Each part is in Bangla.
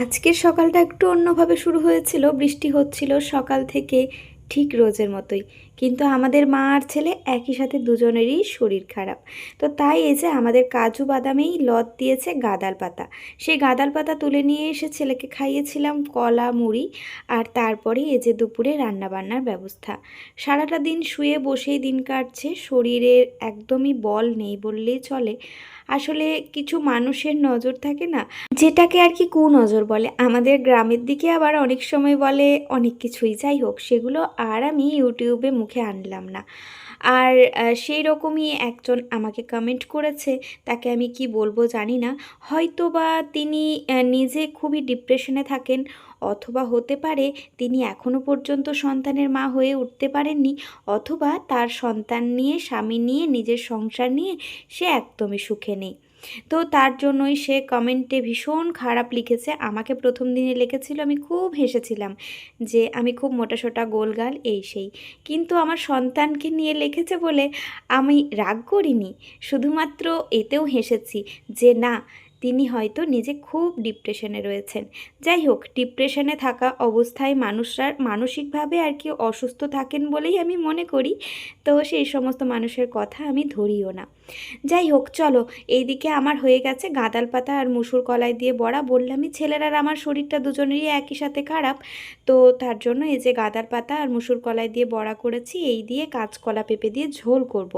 আজকের সকালটা একটু অন্যভাবে শুরু হয়েছিল, বৃষ্টি হচ্ছিল সকাল থেকে ঠিক রোজের মতোই। কিন্তু আমাদের মা আর ছেলে একই সাথে দুজনেরই শরীর খারাপ। তো তাই এই যে আমাদের কাজু বাদামেই লত দিয়েছে গাদাল পাতা। সেই গাদাল পাতা তুলে নিয়ে এসে ছেলেকে খাইয়েছিলাম কলা, মুড়ি আর তারপরে এই যে দুপুরে রান্নাবান্নার ব্যবস্থা। সারাটা দিন শুয়ে বসেই দিন কাটছে, শরীরের একদমই বল নেই বললেই চলে। আসলে কিছু মানুষের নজর থাকে না, যেটাকে আর কি কুনজর বলে। আমাদের গ্রামের দিকে আবার অনেক সময় বলে অনেক কিছুই। যাই হোক, সেগুলো আর আমি ইউটিউবে মুখে আনলাম না। আর সেই রকমই একজন আমাকে কমেন্ট করেছে, তাকে আমি কি বলব জানি না। হয়তো বা তিনি নিজে খুবই ডিপ্রেশনে থাকেন, অথবা হতে পারে তিনি এখনও পর্যন্ত সন্তানের মা হয়ে উঠতে পারেননি, অথবা তার সন্তান নিয়ে, স্বামী নিয়ে, নিজের সংসার নিয়ে সে একদমই সুখে নেই। তো তার জন্যই সে কমেন্টে ভীষণ খারাপ লিখেছে। আমাকে প্রথম দিনে লিখেছিল, আমি খুব হেসেছিলাম যে, আমি খুব মোটাসোটা গোলগাল এই সেই। কিন্তু আমার সন্তানকে নিয়ে লিখেছে বলে আমি রাগ করিনি। শুধুমাত্র এতেও হেসেছি যে, না তিনি হয়তো নিজে খুব ডিপ্রেশনে রয়েছেন। যাই হোক ডিপ্রেশনে থাকা অবস্থায় মানুষরা, মানসিকভাবে আর কি অসুস্থ থাকেন বলেই আমি মনে করি। তো সেই সমস্ত মানুষের কথা আমি ধরিও না। যাই হোক, চলো, এইদিকে আমার হয়ে গেছে গাঁদাল পাতা আর মুসুর কলাই দিয়ে বড়া। বললামই ছেলের আর আমার শরীরটা দুজনেরই একই সাথে খারাপ। তো তার জন্য এই যে গাঁদাল পাতা আর মুসুর কলাই দিয়ে বড়া করেছি, এই দিয়ে কাঁচকলা পেঁপে দিয়ে ঝোল করব।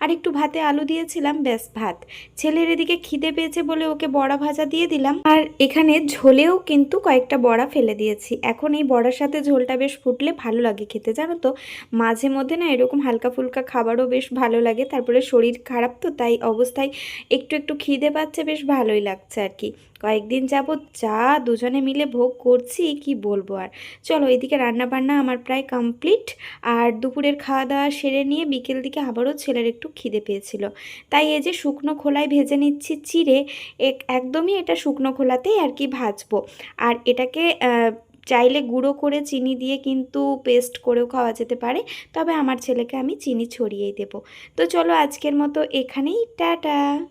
আর একটু ভাতে আলু দিয়েছিলাম, ব্যাস ভাত। ছেলের এদিকে খিদে পেয়েছে বলে বড়া ভাজা দিয়ে দিলাম। আর এখানে ঝোলেও কিন্তু কয়েকটা বড়া ফেলে দিয়েছি। এখন এই বড়ার সাথে ঝোলটা বেশ ফুটলে ভালো লাগে খেতে, জানো তো? মাঝে মধ্যে না এরকম হালকা ফুলকা খাবারও বেশ ভালো লাগে। তারপরে শরীর খারাপ তো, তাই অবস্থায় একটু একটু খিদে পাচ্ছে, বেশ ভালোই লাগছে আর কি। কয়েকদিন যাবৎ যা দুজনে মিলে ভোগ করছি, কি বলব আর। চলো, এদিকে রান্না বান্না আমার প্রায় কমপ্লিট। আর দুপুরের খাওয়া দাওয়া সেরে নিয়ে বিকেল দিকে আবারও ছেলের একটু খিদে পেয়েছিল। তাই এই যে শুকনো খোলায় ভেজে নিচ্ছি চিড়ে, এক- একদমই এটা শুকনো খোলাতেই আর কি ভাজবো। আর এটাকে চাইলে গুঁড়ো করে চিনি দিয়ে কিন্তু পেস্ট করেও খাওয়া যেতে পারে। তবে আমার ছেলেকে আমি চিনি ছড়িয়েই দেবো। তো চলো, আজকের মতো এখানেই, টাটা!